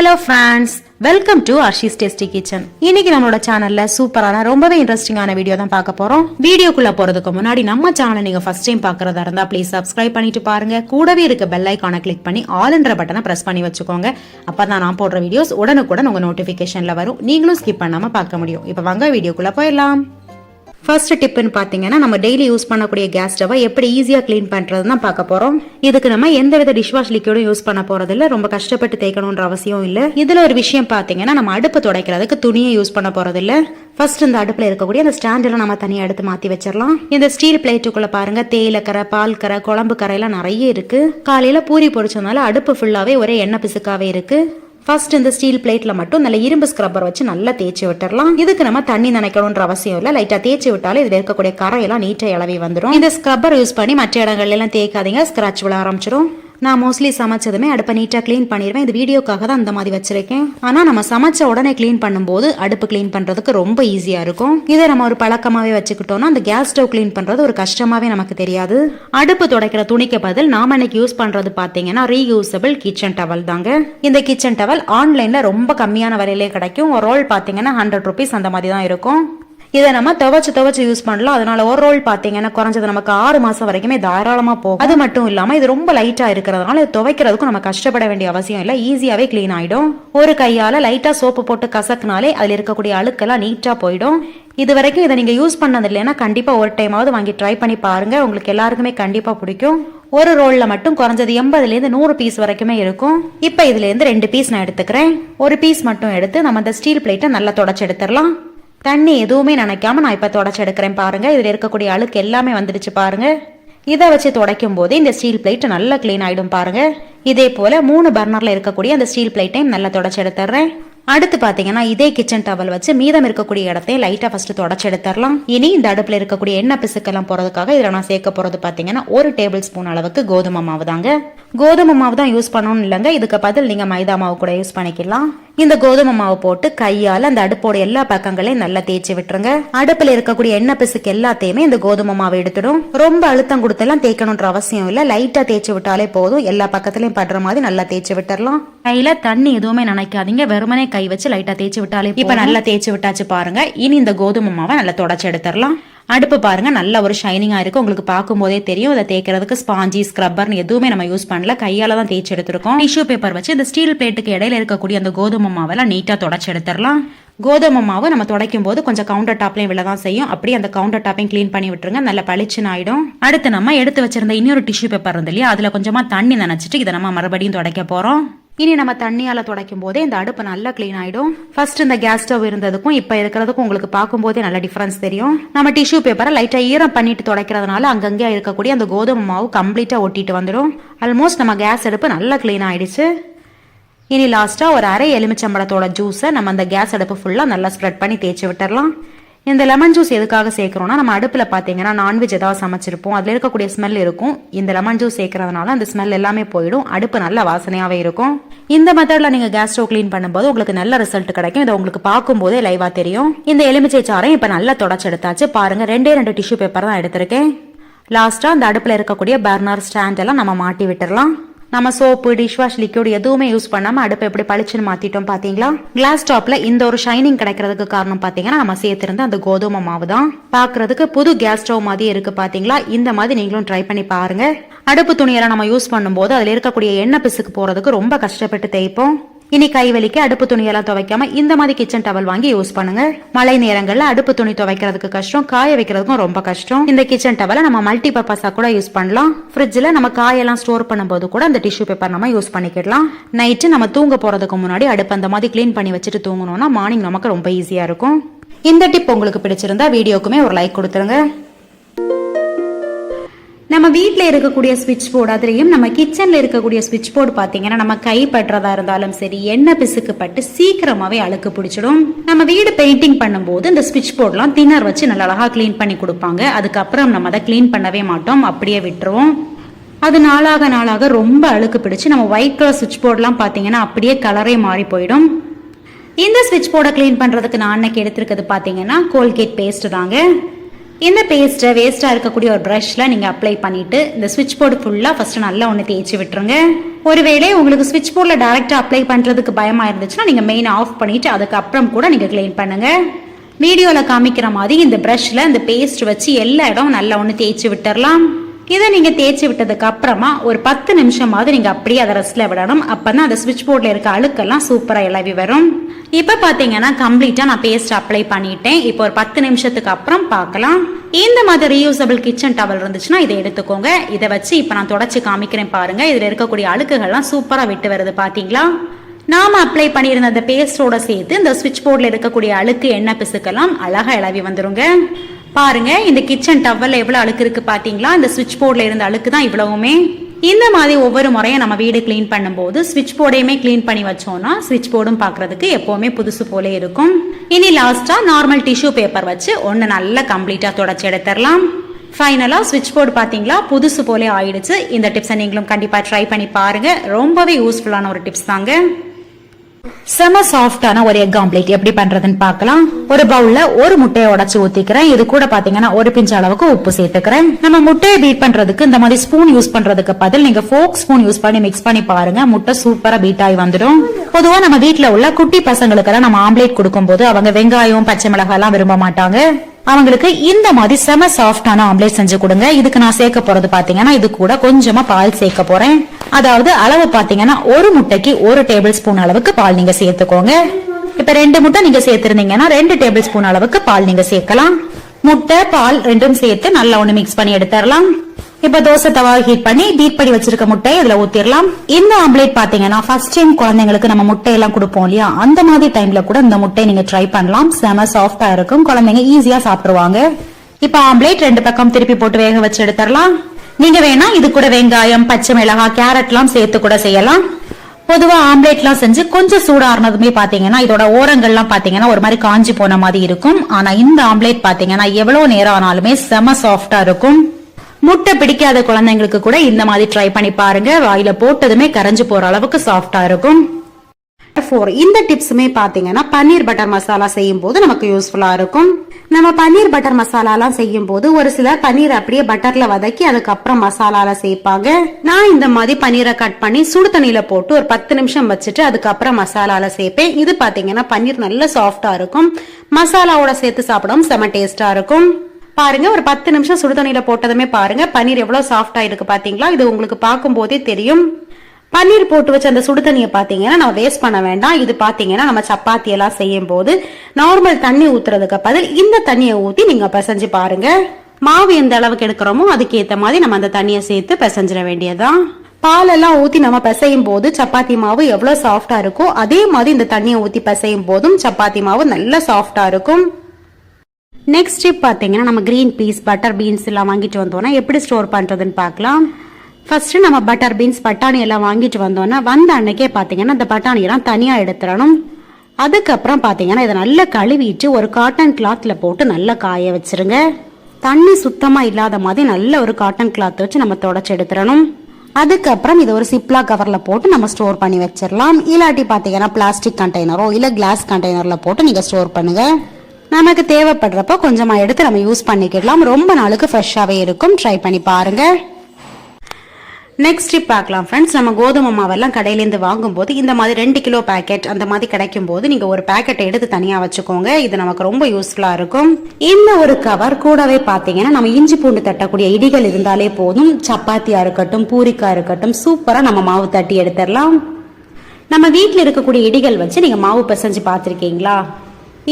Hello friends welcome to Arshi's tasty kitchen இன்னைக்கு நம்மளோட சேனல்ல சூப்பரான ரொம்பவே இன்ட்ரெஸ்டிங்கான வீடியோ தான் பார்க்க போறோம். வீடியோக்குள்ள போறதுக்கு முன்னாடி நம்ம சேனலை நீங்க ஃபர்ஸ்ட் டைம் பாக்குறதா இருந்தா ப்ளீஸ் சப்ஸ்கிரைப் பண்ணிட்டு பாருங்க. கூடவே இருக்க பெல் ஐக்கானை கிளிக் பண்ணி ஆல்ன்ற பட்டனை பிரஸ் பண்ணி வச்சுக்கோங்க. அப்பதான் நான் போடுற வீடியோஸ் உடனுக்குடன் உங்க நோட்டிபிகேஷன்ல வரும். நீங்களும் ஸ்கிப் பண்ணாம பார்க்க முடியும். இப்போ வாங்க வீடியோக்குள்ள போயிடலாம். ஃபர்ஸ்ட் டிப்புன்னு பார்த்தீங்கன்னா நம்ம டெய்லி யூஸ் பண்ணக்கூடிய கேஸ் ஸ்டவை எப்படி ஈஸியாக க்ளீன் பண்ணுறது தான் பார்க்க போகிறோம் இதுக்கு நம்ம எந்த வித டிஷ்வாஷ் லிக்விடும் யூஸ் பண்ண போகிறதில்ல ரொம்ப கஷ்டப்பட்டு தேய்க்கணுன்ற அவசியம் இல்லை. இதில் ஒரு விஷயம் பார்த்தீங்கன்னா நம்ம அடுப்பு துடைக்கிறதுக்கு துணியை யூஸ் பண்ண போகிறதில்ல ஃபர்ஸ்ட் இந்த அடுப்பில் இருக்கக்கூடிய அந்த ஸ்டாண்டில் நம்ம தனியாக எடுத்து மாற்றி வச்சிடலாம். இந்த ஸ்டீல் பிளேட்டுக்குள்ளே பாருங்கள் தேயிலக்கரை பால் கரை குழம்பு கரையெல்லாம் நிறைய இருக்குது காலையில் பூரி பொறிச்சதுனால அடுப்பு ஃபுல்லாகவே ஒரே எண்ணெய் பிசுக்காகவே இருக்குது ஃபர்ஸ்ட் இந்த ஸ்டீல் பிளேட்ல மட்டும் நல்ல இரும்பு ஸ்க்ரப்பர் வச்சு நல்லா தேய்ச்சி விட்டுறலாம். இதுக்கு நம்ம தண்ணி நினைக்கணுன்ற அவசியம் இல்லை. லைட்டா தேய்ச்சி விட்டாலே இதுல இருக்கக்கூடிய கரையெல்லாம் நீட்டை இளவி வந்துடும் இந்த ஸ்க்ரப்பர் யூஸ் பண்ணி மற்ற இடங்கள்ல எல்லாம் தேய்க்காதீங்க. ஸ்கிராச் விழ ஆரம்பிச்சிடும் நான் மோஸ்ட்லி சமைச்சதுமே அடுப்பை நீட்டாக க்ளீன் பண்ணிடுவேன் இது வீடியோக்காக தான் அந்த மாதிரி வச்சிருக்கேன். ஆனால் நம்ம சமைச்ச உடனே க்ளீன் பண்ணும்போது அடுப்பு க்ளீன் பண்ணுறதுக்கு ரொம்ப ஈஸியாக இருக்கும். இதை நம்ம ஒரு பழக்கமாகவே வச்சுக்கிட்டோம்னா அந்த கேஸ் ஸ்டவ் க்ளீன் பண்ணுறது ஒரு கஷ்டமாகவே நமக்கு தெரியாது. அடுப்பு துடைக்கிற துணிக்கு பதில் நாம் இன்னைக்கு யூஸ் பண்ணுறது பார்த்தீங்கன்னா ரீயூசபிள் கிச்சன் டவல் தாங்க. இந்த கிச்சன் டவல் ஆன்லைனில் ரொம்ப கம்மியான விலையிலே கிடைக்கும். ஒரு ரோல் பார்த்தீங்கன்னா ஹண்ட்ரட் ருபீஸ் அந்த மாதிரி தான் இருக்கும். இதை நம்ம துவைச்சு துவைச்சு யூஸ் பண்ணலாம். அதனால ஒரு ரோல் பாத்தீங்கன்னா குறைஞ்சது நமக்கு ஆறு மாசம் வரைக்குமே தாராளமா போகும். அது மட்டும் இல்லாம இது ரொம்ப லைட்டா இருக்கிறதுனால இது துவைக்கிறதுக்கும் நம்ம கஷ்டப்பட வேண்டிய அவசியம் இல்லை. ஈஸியாவே க்ளீன் ஆயிடும். ஒரு கையால லைட்டா சோப்பு போட்டு கசக்குனாலே அதுல இருக்கக்கூடிய அழுக்கெல்லாம் நீட்டா போயிடும். இது வரைக்கும் இதை நீங்க யூஸ் பண்ணது இல்லைன்னா கண்டிப்பா ஒரு டைமாவது வாங்கி ட்ரை பண்ணி பாருங்க. உங்களுக்கு எல்லாருக்குமே கண்டிப்பா பிடிக்கும். ஒரு ரோல்ல மட்டும் குறைஞ்சது எண்பதுல இருந்து நூறு பீஸ் வரைக்குமே இருக்கும். இப்போ இதுல இருந்து ரெண்டு பீஸ் நான் எடுத்துக்கிறேன். ஒரு பீஸ் மட்டும் எடுத்து நம்ம இந்த ஸ்டீல் பிளேட்டை நல்லா தொடச்சு எடுத்துடலாம். தண்ணி எதுவுமே நினைக்காம நான் இப்போ தொடச்சி எடுக்கிறேன் பாருங்க. இதில் இருக்கக்கூடிய அழுக்கு எல்லாமே வந்துடுச்சு பாருங்க. இதை வச்சு துடைக்கும் போது இந்த ஸ்டீல் பிளேட் நல்லா க்ளீன் ஆகிடும் பாருங்க. இதே போல மூணு பர்னரில் இருக்கக்கூடிய அந்த ஸ்டீல் பிளேட்டையும் நல்லா தொடச்சி எடுத்துறேன் அடுத்து பார்த்தீங்கன்னா இதே கிச்சன் டவல் வச்சு மீதம் இருக்கக்கூடிய இடத்தையும் லைட்டாக ஃபஸ்ட்டு தொடச்சி எடுத்துடலாம் இனி இந்த அடுப்பில் இருக்கக்கூடிய எண்ணெய் பிசுக்கெல்லாம் போகிறதுக்காக இதில் நான் சேர்க்க போகிறது பார்த்தீங்கன்னா ஒரு டேபிள் ஸ்பூன் அளவுக்கு கோதுமை மாவு தாங்க. கோதுமை மாவு தான் யூஸ் பண்ணணும் இல்லைங்க. இதுக்கு பதில் நீங்கள் மைதா மாவு கூட யூஸ் பண்ணிக்கலாம். இந்த கோதுமை மாவு போட்டு கையால் அந்த அடுப்போட எல்லா பக்கங்களையும் நல்லா தேய்ச்சி விட்டுருங்க. அடுப்பில் இருக்கக்கூடிய எண்ணெய் பிசுக்கு எல்லாத்தையுமே இந்த கோதுமை மாவு எடுத்துடும். ரொம்ப அழுத்தம் கொடுத்தெல்லாம் தேய்க்கணுன்ற அவசியம் இல்லை. லைட்டாக தேய்ச்சி விட்டாலே போதும். எல்லா பக்கத்துலையும் படுற மாதிரி நல்லா தேய்ச்சி விட்டுறலாம் கையில் தண்ணி எதுவுமே நினைக்காதீங்க. வெறுமனே கை வச்சு லைட்டா தேய்ச்சி விட்டாலே இப்ப நல்லா தேய்ச்சி விட்டாச்சு பாருங்க. இனி இந்த கோதுமை மாவை நல்லா தொடச்சி எடுத்துடலாம். அடுப்பு பாருங்க நல்ல ஒரு ஷைனிங்கா இருக்கு. உங்களுக்கு பார்க்கும்போதே தெரியும். இதை தேய்க்கிறதுக்கு ஸ்பாஞ்சி ஸ்க்ரப்பர்னு எதுவுமே நம்ம யூஸ் பண்ணல. கையால தான் தேய்ச்சி எடுத்திருக்கோம். டிஷ்யூ பேப்பர் வச்சு இந்த ஸ்டீல் பிளேட்டுக்கு இடையில இருக்கக்கூடிய அந்த கோதுமை மாவெல்லாம் நீட்டா தொடச்சி எடுத்துடலாம். கோதுமை மாவு நம்ம துடைக்கும் போது கொஞ்சம் கவுண்டர் டாப்லையும் விழ தான் செய்யும். அப்படியே அந்த கவுண்டர் டாப்பையும் க்ளீன் பண்ணி விட்டுருங்க. நல்ல பளிச்சுன்னு ஆயிடும். அடுத்து நம்ம எடுத்து வச்சிருந்த இன்னொரு டிஷ்யூ பேப்பர் இருந்து இல்லையா? அதுல கொஞ்சமா தண்ணி நினைச்சிட்டு இதை நம்ம மறுபடியும் துடைக்க போறோம். இனி நம்ம தண்ணியால் துடைக்கும் போதே இந்த அடுப்பு நல்லா க்ளீன் ஆகிடும் ஃபர்ஸ்ட் இந்த கேஸ் ஸ்டவ் இருந்ததுக்கும் இப்போ இருக்கிறதுக்கும் உங்களுக்கு பார்க்கும்போதே நல்ல டிஃப்ரென்ஸ் தெரியும். நம்ம டிஷ்யூ பேப்பரை லைட்டாக ஈரம் பண்ணிட்டு துடைக்கிறதுனால அங்கங்கே இருக்கக்கூடிய அந்த கோதுமை மாவு கம்ப்ளீட்டாக ஒட்டிட்டு வந்துடும். ஆல்மோஸ்ட் நம்ம கேஸ் அடுப்பு நல்லா க்ளீன் ஆகிடுச்சு இனி லாஸ்ட்டாக ஒரு அரை எலுமிச்சம்பழத்தோட ஜூஸை நம்ம அந்த கேஸ் அடுப்பு ஃபுல்லாக நல்லா ஸ்ப்ரெட் பண்ணி தேய்ச்சி விட்டுறலாம். இந்த லெமன் ஜூஸ் எதுக்காக சேர்க்குறோம்னா நம்ம அடுப்பில் பார்த்தீங்கன்னா நான்வெஜ் ஏதாவது சமைச்சிருப்போம். அதில் இருக்கக்கூடிய ஸ்மெல் இருக்கும். இந்த லெமன் ஜூஸ் சேர்க்கறதுனால அந்த ஸ்மெல் எல்லாமே போயிடும். அடுப்பு நல்ல வாசனையாகவே இருக்கும். இந்த மெத்தடில் நீங்கள் கேஸ் ஸ்டவ் க்ளீன் பண்ணும்போது உங்களுக்கு நல்ல ரிசல்ட் கிடைக்கும். இதை உங்களுக்கு பார்க்கும்போதே லைவாக தெரியும். இந்த எலுமிச்சை சாறையும் இப்போ நல்லா தொடச்சி எடுத்தாச்சு பாருங்கள் ரெண்டே ரெண்டு டிஷ்யூ பேப்பர் தான் எடுத்திருக்கேன். லாஸ்ட்டாக அந்த அடுப்பில் இருக்கக்கூடிய பர்னர் ஸ்டாண்ட் எல்லாம் நம்ம மாட்டி விட்டுடலாம் நம்ம சோப்பு டிஷ்வாஷ் லிக்யூட் எதுவுமே யூஸ் பண்ணாம அடுப்பை எப்படி பளிச்சுன்னு மாத்திட்டோம் பாத்தீங்களா? கிளாஸ் டாப்ல இந்த ஒரு ஷைனிங் கிடைக்கிறதுக்கு காரணம் பாத்தீங்கன்னா நம்ம சேர்த்திருந்த அந்த கோதுமை மாவு தான். பாக்குறதுக்கு புது கேஸ் ஸ்டவ் மாதிரி இருக்கு பாத்தீங்களா? இந்த மாதிரி நீங்களும் ட்ரை பண்ணி பாருங்க. அடுப்பு துணியெல்லாம் நம்ம யூஸ் பண்ணும்போது அதில் இருக்கக்கூடிய எண்ணெய் பிசுக்கு போறதுக்கு ரொம்ப கஷ்டப்பட்டு தேய்ப்போம். இனி கை வலிக்க அடுப்பு துணியெல்லாம் துவைக்காம இந்த மாதிரி கிச்சன் டவல் வாங்கி யூஸ் பண்ணுங்க. மழை நேரங்கள்ல அடுப்பு துணி துவைக்கிறதுக்கு கஷ்டம் காய வைக்கிறதுக்கும் ரொம்ப கஷ்டம். இந்த கிச்சன் டவலை நம்ம மல்டி பர்பஸா கூட யூஸ் பண்ணலாம். ஃப்ரிட்ஜில் நம்ம காயெல்லாம் ஸ்டோர் பண்ணும்போது கூட அந்த டிஷ்யூ பேப்பர் நம்ம யூஸ் பண்ணிக்கிடலாம். நைட்டு நம்ம தூங்க போறதுக்கு முன்னாடி அடுப்பு அந்த மாதிரி க்ளீன் பண்ணி வச்சுட்டு தூங்கணும்னா மார்னிங் நமக்கு ரொம்ப ஈஸியா இருக்கும். இந்த டிப் உங்களுக்கு பிடிச்சிருந்தா வீடியோக்குமே ஒரு லைக் கொடுத்துருங்க. நம்ம வீட்டில் இருக்கக்கூடிய ஸ்விட்ச் போர்டு அதுலேயும் நம்ம கிச்சனில் இருக்கக்கூடிய ஸ்விட்ச் போர்டு பார்த்தீங்கன்னா நம்ம கை இருந்தாலும் சரி எண்ணெய் பிசுக்கு பட்டு சீக்கிரமாகவே அழுக்கு பிடிச்சிடும். நம்ம வீடு பெயிண்டிங் பண்ணும்போது இந்த ஸ்விட்ச் போர்டெலாம் தின்னர் வச்சு நல்லா அழகாக க்ளீன் பண்ணி கொடுப்பாங்க. அதுக்கப்புறம் நம்ம அதை க்ளீன் பண்ணவே மாட்டோம் அப்படியே விட்டுருவோம். அது நாளாக நாளாக ரொம்ப அழுக்கு பிடிச்சி நம்ம ஒயிட் கலர் சுவிட்ச் போர்டெலாம் பார்த்தீங்கன்னா அப்படியே கலரே மாறி போயிடும். இந்த ஸ்விட்ச் போர்டை க்ளீன் பண்ணுறதுக்கு நான் அன்னைக்கு எடுத்திருக்கிறது பார்த்தீங்கன்னா கோல்கேட் பேஸ்ட் தாங்க. இந்த பேஸ்ட்டை வேஸ்ட்டாக இருக்கக்கூடிய ஒரு ப்ரஷ்ல நீங்கள் அப்ளை பண்ணிட்டு இந்த சுவிட்ச் போர்டு ஃபுல்லாக ஃபஸ்ட்டு நல்லா ஒன்று தேய்ச்சி விட்டுருங்க. ஒருவேளை உங்களுக்கு ஸ்விட்ச் போர்டில் டேரெக்டாக அப்ளை பண்ணுறதுக்கு பயமாக இருந்துச்சுன்னா நீங்கள் மெயின் ஆஃப் பண்ணிட்டு அதுக்கப்புறம் கூட நீங்கள் க்ளீன் பண்ணுங்க. வீடியோவில் காமிக்கிற மாதிரி இந்த ப்ரஷ்ல இந்த பேஸ்ட் வச்சு எல்லா இடம் நல்லா ஒன்று தேய்ச்சி விட்டுறலாம் இதை நீங்கள் தேய்ச்சி விட்டதுக்கு அப்புறமா ஒரு பத்து நிமிஷமாவது நீங்கள் அப்படியே அதை ரெஸ்ட்டில் விடணும். அப்போ தான் அந்த ஸ்விட்ச் போர்டில் இருக்க அழுக்கெல்லாம் சூப்பராக இளவி வரும். இப்போ பார்த்தீங்கன்னா கம்ப்ளீட்டாக நான் பேஸ்ட் அப்ளை பண்ணிட்டேன். இப்போ ஒரு பத்து நிமிஷத்துக்கு அப்புறம் பார்க்கலாம். இந்த மாதிரி ரீயூசபிள் கிச்சன் டவல் இருந்துச்சுன்னா இதை எடுத்துக்கோங்க. இதை வச்சு இப்போ நான் தொடச்சி காமிக்கிறேன் பாருங்க. இதில் இருக்கக்கூடிய அழுக்குகள்லாம் சூப்பராக விட்டு வருது பார்த்தீங்களா நாம அப்ளை பண்ணியிருந்த அந்த பேஸ்டோட சேர்த்து இந்த ஸ்விட்ச் போர்டில் இருக்கக்கூடிய அழுக்கு எண்ணெய் பிசுக்கெல்லாம் அழகாக இளவி வந்துருங்க. பாருங்க இந்த கிச்சன் டவல்ல எவ்வளவு அழுக்கு இருக்கு பாத்தீங்களா? இந்த சுவிட்ச் போர்டில் இருந்த அழுக்கு தான் இவ்வளவுமே. இந்த மாதிரி ஒவ்வொரு முறையும் நம்ம வீடு க்ளீன் பண்ணும்போது ஸ்விட்ச் போர்டையுமே க்ளீன் பண்ணி வச்சோம்னா ஸ்விட்ச் போர்டும் பார்க்கறதுக்கு எப்பவுமே புதுசு போல இருக்கும். இனி லாஸ்டா நார்மல் டிஷ்யூ பேப்பர் வச்சு ஒன்று நல்லா கம்ப்ளீட்டா தொடச்சி எடுத்துடலாம். ஃபைனலாக ஸ்விட்ச் போர்டு பார்த்தீங்களா புதுசு போலே ஆயிடுச்சு. இந்த டிப்ஸை நீங்களும் கண்டிப்பாக ட்ரை பண்ணி பாருங்கள் ரொம்பவே யூஸ்ஃபுல்லான ஒரு டிப்ஸ் தாங்க. செம சாஃப்டான ஒரு எக் ஆம்லேட் எப்படி பண்றதுன்னு பார்க்கலாம். ஒரு பவுல்ல ஒரு முட்டையை உடச்சு ஊத்திக்கிறேன். இது கூட பாத்தீங்கன்னா ஒரு பிஞ்ச் அளவுக்கு உப்பு சேர்த்துக்கிறேன். நம்ம முட்டையை பீட் பண்றதுக்கு இந்த மாதிரி ஸ்பூன் யூஸ் பண்றதுக்கு பதில் நீங்க ஃபோக் ஸ்பூன் யூஸ் பண்ணி மிக்ஸ் பண்ணி பாருங்க. முட்டை சூப்பரா பீட் ஆகி வந்துடும். பொதுவா நம்ம வீட்டுல உள்ள குட்டி பசங்களுக்கெல்லாம் நம்ம ஆம்லேட் கொடுக்கும்போது அவங்க வெங்காயம் பச்சை மிளகாய் எல்லாம் விரும்ப மாட்டாங்க. அவங்களுக்கு இந்த மாதிரி செம சாஃப்டான ஆம்லேட் செஞ்சு கொடுங்க. இதுக்கு நான் சேர்க்க போறது பாத்தீங்கன்னா இது கூட கொஞ்சமா பால் சேர்க்க போறேன். அதாவது அளவு பாத்தீங்கன்னா ஒரு முட்டைக்கு ஒரு டேபிள் ஸ்பூன் அளவுக்கு பால் நீங்க சேர்த்துக்கோங்க. இப்ப ரெண்டு முட்டை நீங்க சேர்த்திருந்தீங்கன்னா ரெண்டு டேபிள் ஸ்பூன் அளவுக்கு பால் நீங்க சேர்க்கலாம். முட்டை பால் ரெண்டும் சேர்த்து நல்லா ஒண்ணு மிக்ஸ் பண்ணி எடுத்துடலாம் இப்ப தோசை தவா ஹீட் பண்ணி பீட் பண்ணி வச்சிருக்க முட்டையை இதுல ஊத்திரலாம். இந்த ஆம்லேட் பாத்தீங்கன்னா ஃபர்ஸ்ட் டைம் குழந்தைங்களுக்கு நம்ம முட்டை எல்லாம் கொடுப்போம் இல்லையா? அந்த மாதிரி டைம்ல கூட இந்த முட்டையை நீங்க ட்ரை பண்ணலாம். செம சாஃப்டா இருக்கும். குழந்தைங்க ஈஸியா சாப்பிடுவாங்க. இப்ப ஆம்லேட் ரெண்டு பக்கம் திருப்பி போட்டு வேக வச்சு எடுத்துடலாம். நீங்க வேணா இது கூட வெங்காயம் பச்சை மிளகாய் கேரட் எல்லாம் சேர்த்து கூட செய்யலாம். பொதுவா ஆம்லேட்லாம் செஞ்சு கொஞ்சம் சூடாறுனதுமே பாத்தீங்கன்னா இதோட ஓரங்கள்லாம் பாத்தீங்கன்னா ஒரு மாதிரி காஞ்சி போன மாதிரி இருக்கும். ஆனா இந்த ஆம்லேட் பாத்தீங்கன்னா எவ்வளவு நேரம் ஆனாலுமே செம சாஃப்டா இருக்கும். முட்டை பிடிக்காத குழந்தைங்களுக்கு கூட இந்த மாதிரி ட்ரை பண்ணி பாருங்க. வாயில போட்டதுமே கரைஞ்சு போற அளவுக்கு சாஃப்டா இருக்கும். ஃபோர் இந்த டிப்ஸுமே பாத்தீங்கன்னா பன்னீர் பட்டர் மசாலா செய்யும் போது நமக்கு யூஸ்ஃபுல்லா இருக்கும். நம்ம பன்னீர் பட்டர் மசாலாலாம் செய்யும் போது ஒரு சிலர் பன்னீர் அப்படியே பட்டர்ல வதக்கி அதுக்கப்புறம் மசாலால சேர்ப்பாங்க நான் இந்த மாதிரி பன்னீரை கட் பண்ணி சுடு தண்ணியில போட்டு ஒரு பத்து நிமிஷம் வச்சுட்டு அதுக்கப்புறம் மசாலால சேர்ப்பேன் இது பாத்தீங்கன்னா பன்னீர் நல்ல சாஃப்டா இருக்கும். மசாலாவோட சேர்த்து சாப்பிடவும் செம டேஸ்டா இருக்கும். பாருங்க ஒரு பத்து நிமிஷம் சுடுதண்ணியில் போட்டதுமே பாருங்க. பன்னீர் எவ்வளவு சாஃப்டா இருக்கு பாத்தீங்களா? இது உங்களுக்கு பார்க்கும் போதே தெரியும். பன்னீர் போட்டு வச்ச அந்த சுடு தண்ணியை பார்த்தீங்கன்னா நம்ம வேஸ்ட் பண்ண வேண்டாம். இது பார்த்தீங்கன்னா நம்ம சப்பாத்தி எல்லாம் செய்யும் போது நார்மல் தண்ணி ஊத்துறதுக்கு பதில் இந்த தண்ணியை ஊற்றி நீங்க பிசைஞ்சு பாருங்க. மாவு எந்த அளவுக்கு எடுக்கிறோமோ அதுக்கேற்ற மாதிரி நம்ம அந்த தண்ணியை சேர்த்து பிசைஞ்சிட வேண்டியதுதான். பாலெல்லாம் ஊத்தி நம்ம பிசையும் போது சப்பாத்தி மாவு எவ்வளவு சாஃப்டா இருக்கோ அதே மாதிரி இந்த தண்ணியை ஊத்தி பிசையும் போதும் சப்பாத்தி மாவு நல்ல சாஃப்டா இருக்கும். நெக்ஸ்ட் ஸ்டெப் பார்த்தீங்கன்னா நம்ம க்ரீன் பீஸ் பட்டர் பீன்ஸ் எல்லாம் வாங்கிட்டு வந்தோம்னா எப்படி ஸ்டோர் பண்ணுறதுன்னு பார்க்கலாம். ஃபர்ஸ்ட் நம்ம பட்டர் பீன்ஸ் பட்டாணி எல்லாம் வாங்கிட்டு வந்தோம்னா வந்த அன்னைக்கே பார்த்தீங்கன்னா இந்த பட்டாணி எல்லாம் தனியாக எடுத்துடணும். அதுக்கப்புறம் பார்த்தீங்கன்னா இதை நல்லா கழுவிட்டு ஒரு காட்டன் கிளாத்தில் போட்டு நல்லா காய வச்சுருங்க. தண்ணி சுத்தமாக இல்லாத மாதிரி நல்ல ஒரு காட்டன் கிளாத் வச்சு நம்ம தொடச்சி எடுத்துடணும். அதுக்கப்புறம் இதை ஒரு சிப்லா கவரில் போட்டு நம்ம ஸ்டோர் பண்ணி வச்சிடலாம். இல்லாட்டி பார்த்தீங்கன்னா பிளாஸ்டிக் கண்டெய்னரோ இல்லை கிளாஸ் கண்டெய்னரில் போட்டு நீங்கள் ஸ்டோர் பண்ணுங்கள் நமக்கு தேவைப்படுறப்ப கொஞ்சமா எடுத்து நம்ம யூஸ் பண்ணிக்கிடலாம். ரொம்ப நாளுக்கு ஃப்ரெஷ்ஷாகவே இருக்கும். ட்ரை பண்ணி பாருங்க. நெக்ஸ்ட் டிப் பார்க்கலாம் ஃப்ரெண்ட்ஸ் நம்ம கோதுமை மாவெல்லாம் கடையிலேருந்து வாங்கும்போது இந்த மாதிரி ரெண்டு கிலோ பேக்கெட் அந்த மாதிரி கிடைக்கும் போது நீங்கள் ஒரு பேக்கெட்டை எடுத்து தனியாக வச்சுக்கோங்க. இது நமக்கு ரொம்ப யூஸ்ஃபுல்லாக இருக்கும். இந்த ஒரு கவர் கூடவே பார்த்தீங்கன்னா நம்ம இஞ்சி பூண்டு தட்டக்கூடிய இடிகள் இருந்தாலே போதும். சப்பாத்தியாக இருக்கட்டும் பூரிக்காய் இருக்கட்டும் சூப்பராக நம்ம மாவு தட்டி எடுத்துடலாம். நம்ம வீட்டில் இருக்கக்கூடிய இடிகள் வச்சு நீங்கள் மாவு பிசைஞ்சு பார்த்துருக்கீங்களா?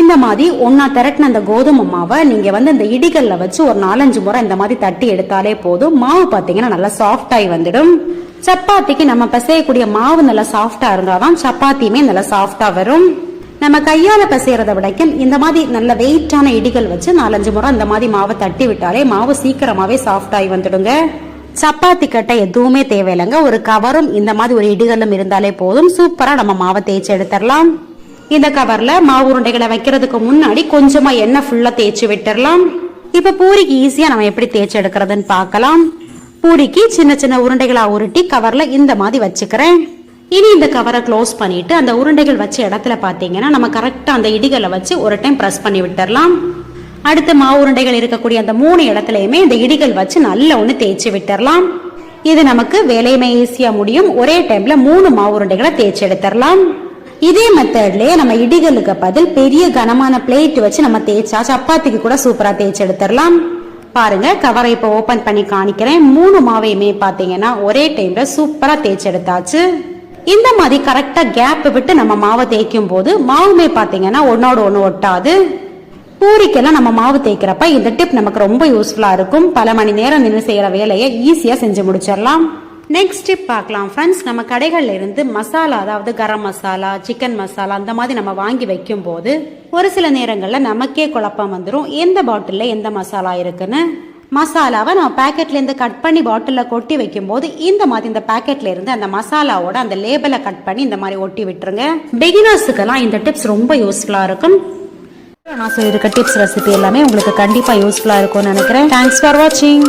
இந்த மாதிரி ஒன்னா திரட்டின அந்த கோதுமை மாவை நீங்க வந்து இந்த இடிகல்ல வச்சு ஒரு நாலஞ்சு முறை இந்த மாதிரி தட்டி எடுத்தாலே போதும். மாவு பாத்தீங்கன்னா நல்லா சாஃப்ட் வந்துடும். சப்பாத்திக்கு நம்ம பிசையக்கூடிய மாவு நல்லா சாஃப்டா இருந்தாதான் சப்பாத்தியுமே நல்லா சாஃப்டா வரும். நம்ம கையால பிசையறத விடைக்கும் இந்த மாதிரி நல்ல வெயிட்டான இடிகள் வச்சு நாலஞ்சு முறை இந்த மாதிரி மாவை தட்டி விட்டாலே மாவு சீக்கிரமாவே சாஃப்ட் ஆகி வந்துடுங்க. சப்பாத்தி கட்டை எதுவுமே தேவையில்லைங்க. ஒரு கவரும் இந்த மாதிரி ஒரு இடிகளும் இருந்தாலே போதும். சூப்பரா நம்ம மாவை தேய்ச்சி எடுத்துடலாம். இந்த கவர்ல மாவு உருண்டைகளை வைக்கிறதுக்கு முன்னாடி கொஞ்சமா எண்ணெய் ஃபுல்லா தேய்ச்சி விட்டுறலாம். இப்ப பூரிக்கு ஈஸியா நம்ம எப்படி தேய்ச்சி எடுக்கிறதுன்னு பார்க்கலாம். பூரிக்கு சின்ன சின்ன உருண்டைகளா உருட்டி கவர்ல இந்த மாதிரி வச்சுக்கிறேன். இனி இந்த கவரை க்ளோஸ் பண்ணிட்டு அந்த உருண்டைகள் வச்ச இடத்துல பாத்தீங்கன்னா நம்ம கரெக்டா அந்த இடிகளை வச்சு ஒரு டைம் ப்ரெஸ் பண்ணி விட்டுறலாம். அடுத்து மாவு உருண்டைகள் இருக்கக்கூடிய அந்த மூணு இடத்துலயுமே இந்த இடிகள் வச்சு நல்ல ஒன்று தேய்ச்சி விட்டுறலாம். இது நமக்கு வேலையுமே ஈஸியா முடியும். ஒரே டைம்ல மூணு மாவு உருண்டைகளை தேய்ச்சி எடுத்துடலாம் இதே மெத்தட்லயே நம்ம இடிகளுக்கு பதில் பெரிய கனமான பிளேட் வச்சு நம்ம தேய்ச்சா சப்பாத்திக்கு கூட சூப்பரா தேய்ச்சி எடுத்துடலாம் பாருங்க கவரை இப்போ ஓபன் பண்ணி காணிக்கிறேன். மூணு மாவையுமே பாத்தீங்கன்னா ஒரே டைம்ல சூப்பரா தேய்ச்சி எடுத்தாச்சு இந்த மாதிரி கரெக்டா கேப் விட்டு நம்ம மாவை தேய்க்கும் போது மாவுமே பாத்தீங்கன்னா ஒன்னோட ஒண்ணு ஒட்டாது. பூரிக்கெல்லாம் நம்ம மாவு தேய்க்கிறப்ப இந்த டிப் நமக்கு ரொம்ப யூஸ்ஃபுல்லா இருக்கும். பல மணி நேரம் நின்று செய்யற வேலையை ஈஸியா செஞ்சு முடிச்சிடலாம். நெக்ஸ்ட் டிப் பார்க்கலாம் ஃப்ரெண்ட்ஸ் நம்ம கடைகள்ல இருந்து மசாலா அதாவது கரம் மசாலா சிக்கன் மசாலா அந்த மாதிரி நம்ம வாங்கி வைக்கும் போது ஒரு சில நேரங்களில் நமக்கே குழப்பம் வந்துடும் எந்த பாட்டில்ல எந்த மசாலா இருக்குன்னு? மசாலாவை நம்ம பேக்கெட்லேருந்து கட் பண்ணி பாட்டிலில் கொட்டி வைக்கும் போது இந்த மாதிரி இந்த பேக்கெட்ல இருந்து அந்த மசாலாவோட அந்த லேபிளை கட் பண்ணி இந்த மாதிரி ஒட்டி விட்டுருங்க. பிகினர்ஸுக்கெல்லாம் இந்த டிப்ஸ் ரொம்ப யூஸ்ஃபுல்லாக இருக்கும். நான் சொல்லியிருக்க டிப்ஸ் ரெசிபி எல்லாமே உங்களுக்கு கண்டிப்பாக யூஸ்ஃபுல்லாக இருக்கும்னு நினைக்கிறேன். தேங்க்ஸ் ஃபார் வாட்சிங்